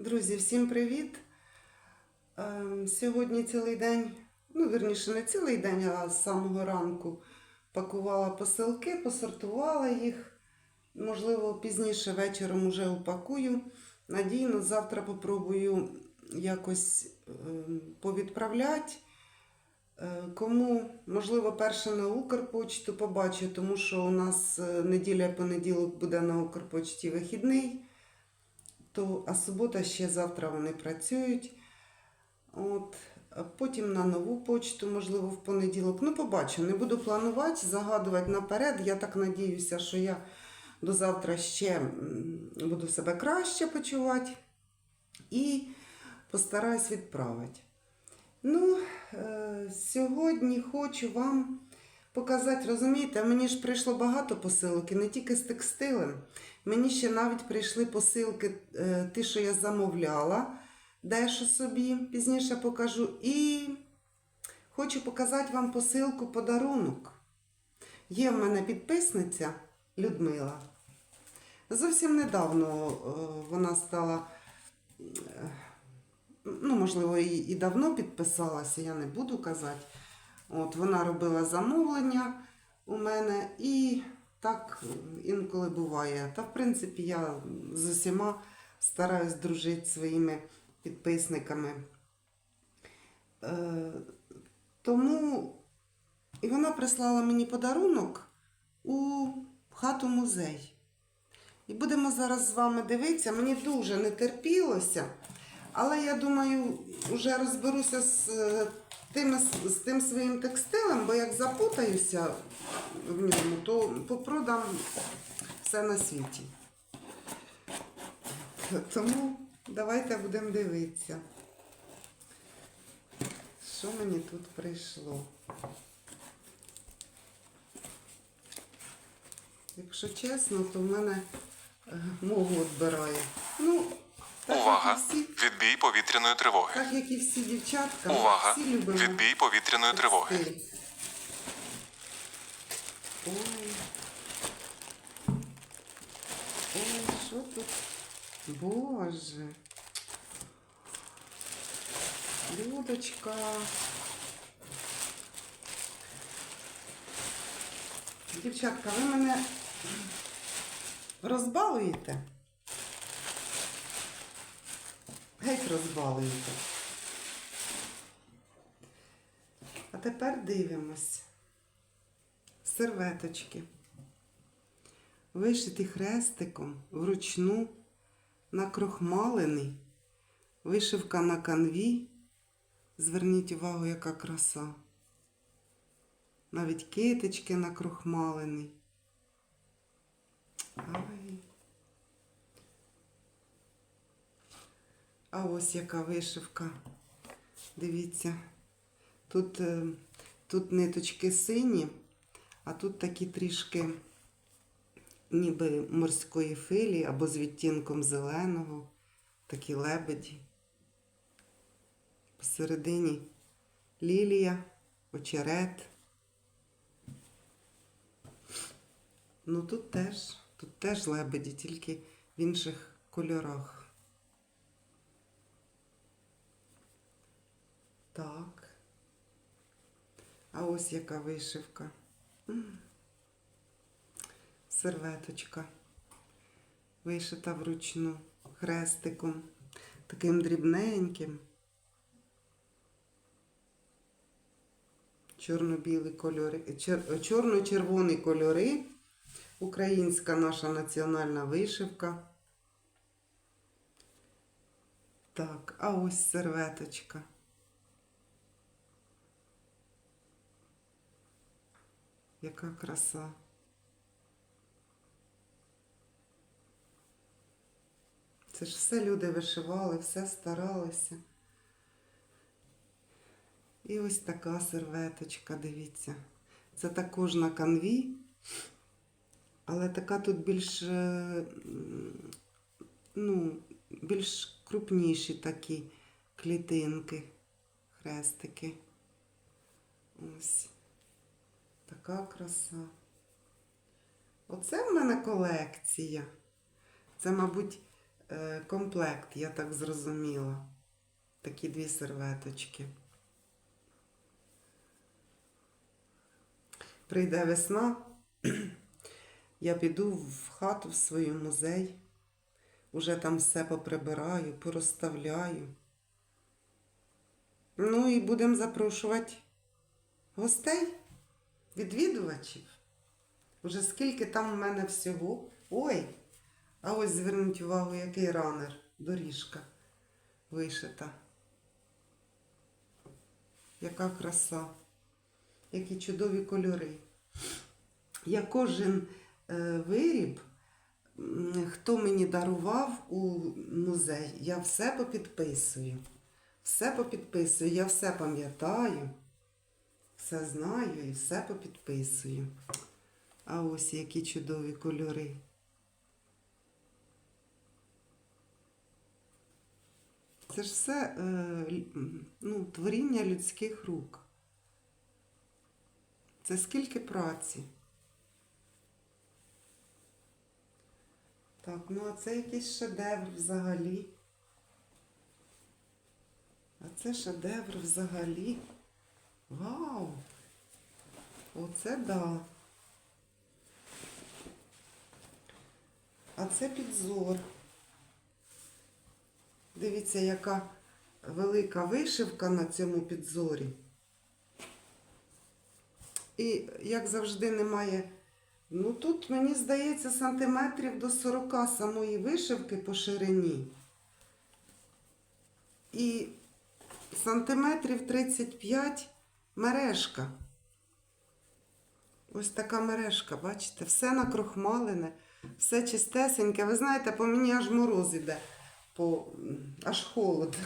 Друзі, всім привіт! Ем, Сьогодні цілий день, ну, вірніше, не цілий день, а з самого ранку пакувала посилки, посортувала їх. Можливо, пізніше вечором уже упакую. Надійно, завтра попробую якось ем, повідправляти. Е, Кому, можливо, перше на Укрпочту побачу, тому що у нас е, неділя-понеділок буде на Укрпочті вихідний то, а субота ще завтра вони працюють. От, потім на нову почту, можливо, в понеділок. Ну, побачу, не буду планувати, загадувати наперед. Я так надіюся, що я до завтра ще буду себе краще почувати і постараюсь відправити. Ну, е, сьогодні хочу вам показати, розумієте, мені ж прийшло багато посилок, і не тільки з текстилем. Мені ще навіть прийшли посилки, е, ті, що я замовляла, дещо собі, пізніше покажу. І хочу показати вам посилку подарунок. Є в мене підписниця Людмила. Зовсім недавно е, вона стала, е, ну, можливо, і, і давно підписалася, я не буду казати. От, вона робила замовлення у мене і так інколи буває. Та, в принципі, я з усіма стараюсь дружити своїми підписниками. Е, тому і вона прислала мені подарунок у хату музей. І будемо зараз з вами дивитися. Мені дуже не терпілося, але я думаю, вже розберуся з, е, тим, з тим своїм текстилем, бо як запутаюся в ньому, то попродам все на світі. Тому давайте будемо дивитися, що мені тут прийшло. Якщо чесно, то в мене е, мову відбирає. Ну, Увага! Відбій повітряної тривоги. так як і всі дівчатка, Увага! всі любимо. Відбій повітряної тривоги. Ой. Ой, що тут? Боже. Людочка. Дівчатка, ви мене розбалуєте? Геть розбалуєте. А тепер дивимось. Серветочки. Вишиті хрестиком вручну, накрохмалений. Вишивка на канві. Зверніть увагу, яка краса. Навіть китички накрохмалені. Ай. А ось яка вишивка. Дивіться. Тут, е, тут ниточки сині, а тут такі трішки ніби морської филі або з відтінком зеленого, такі лебеді. Посередині лілія, очерет. Ну тут теж, тут теж лебеді, тільки в інших кольорах. Так. А ось яка вишивка. Серветочка. Вишита вручну хрестиком, таким дрібненьким. Чорно-білі кольори, чорно-червоні кольори. Українська наша національна вишивка. Так, а ось серветочка. Яка краса. Це ж все люди вишивали, все старалися. І ось така серветочка, дивіться. Це також на канві, але така тут більш, е, ну, більш крупніші такі клітинки, хрестики. Ось. Така краса. Оце в мене колекція. Це, мабуть, е, комплект, я так зрозуміла. Такі дві серветочки. Прийде весна, я піду в хату в свою музей. Уже там все поприбираю, порозставляю. Ну і будемо запрошувати гостей, відвідувачів. Уже скільки там у мене всього. Ой! А ось зверніть увагу, який ранер, доріжка вишита. Яка краса, які чудові кольори. Я кожен е, виріб, хто мені дарував у музей, я все попідписую. Все попідписую, я все пам'ятаю, все знаю і все попідписую. А ось які чудові кольори. Це ж все е, ну, творіння людських рук. Це скільки праці. Так, ну а це якийсь шедевр взагалі. А це шедевр взагалі. Вау! Оце да. А це підзор. Дивіться, яка велика вишивка на цьому підзорі. І, як завжди, немає. Ну, тут, мені здається, сантиметрів до 40 самої вишивки по ширині. І сантиметрів 35 мережка. Ось така мережка, бачите, все накрохмалене, все чистесеньке. Ви знаєте, по мені аж мороз іде, по... аж холод.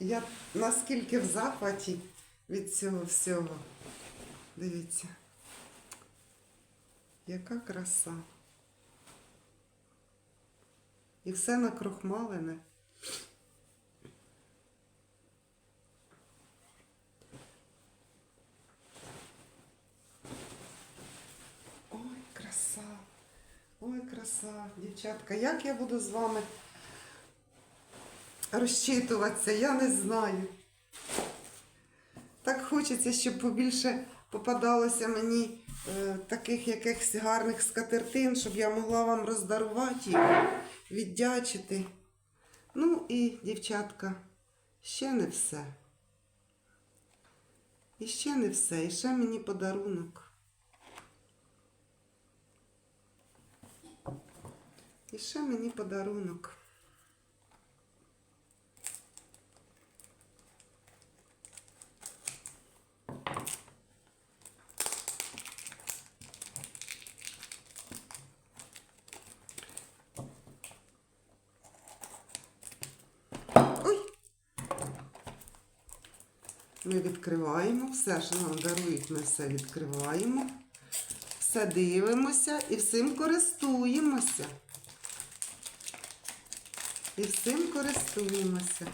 Я наскільки в захваті від цього всього. Дивіться. Яка краса. І все накрохмалене. Ой, краса. Ой, краса, дівчатка. Як я буду з вами розчитуватися, я не знаю. Так хочеться, щоб побільше попадалося мені е, таких якихось гарних скатертин, щоб я могла вам роздарувати їх, віддячити. Ну і, дівчатка, ще не все. І ще не все, і ще мені подарунок. І ще мені подарунок. Ми відкриваємо все, що нам дарують, ми все відкриваємо. Все дивимося і всім користуємося. І всім користуємося.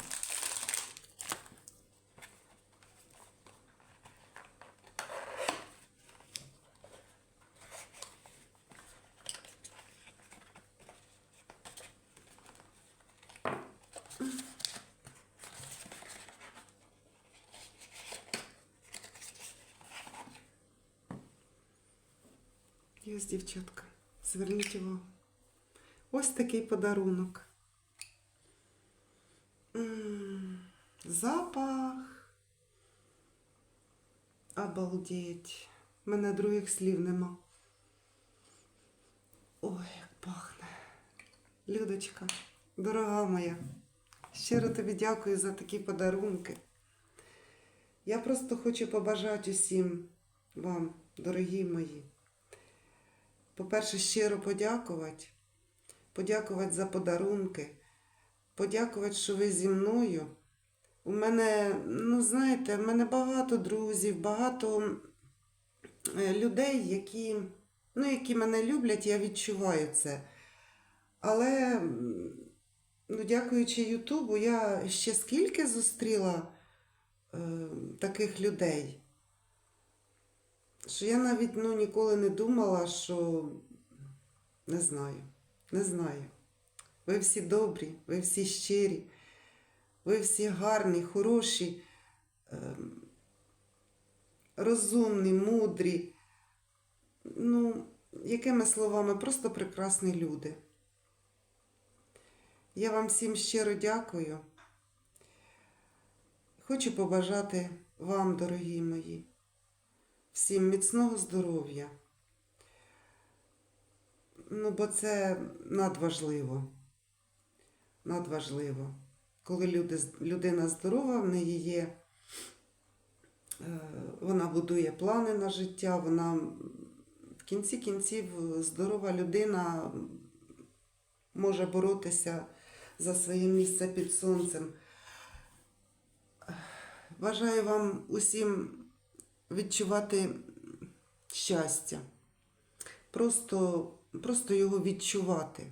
Ось, дівчатка, зверніть увагу. Ось такий подарунок. Обалдеть. Мене других слів нема. Ой, як пахне. Людочка, дорога моя, щиро тобі дякую за такі подарунки. Я просто хочу побажати усім вам, дорогі мої. По-перше, щиро подякувати. Подякувати за подарунки. Подякувати, що ви зі мною. У мене, ну знаєте, в мене багато друзів, багато е, людей, які, ну, які мене люблять, я відчуваю це. Але, ну, дякуючи Ютубу, я ще скільки зустріла е, таких людей що я навіть ну, ніколи не думала, що не знаю, не знаю. Ви всі добрі, ви всі щирі, ви всі гарні, хороші, ем, розумні, мудрі. Ну, якими словами, просто прекрасні люди. Я вам всім щиро дякую. Хочу побажати вам, дорогі мої, всім міцного здоров'я. Ну, бо це надважливо. Надважливо. Коли люди, людина здорова, в неї є, е, вона будує плани на життя, вона в кінці кінців здорова людина може боротися за своє місце під сонцем. Бажаю вам усім відчувати щастя. Просто, просто його відчувати.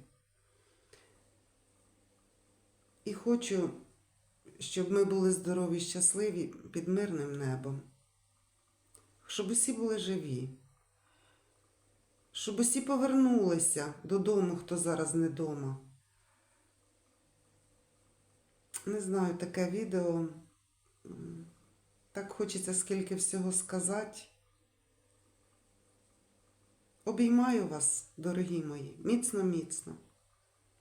І хочу, щоб ми були здорові, щасливі під мирним небом. Щоб усі були живі. Щоб усі повернулися додому, хто зараз не вдома. Не знаю, таке відео. Так хочеться скільки всього сказати. Обіймаю вас, дорогі мої, міцно, міцно.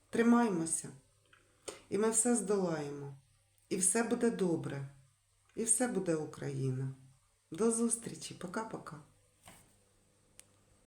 Тримаймося. І ми все здолаємо. І все буде добре. І все буде Україна. До зустрічі. Пока-пока.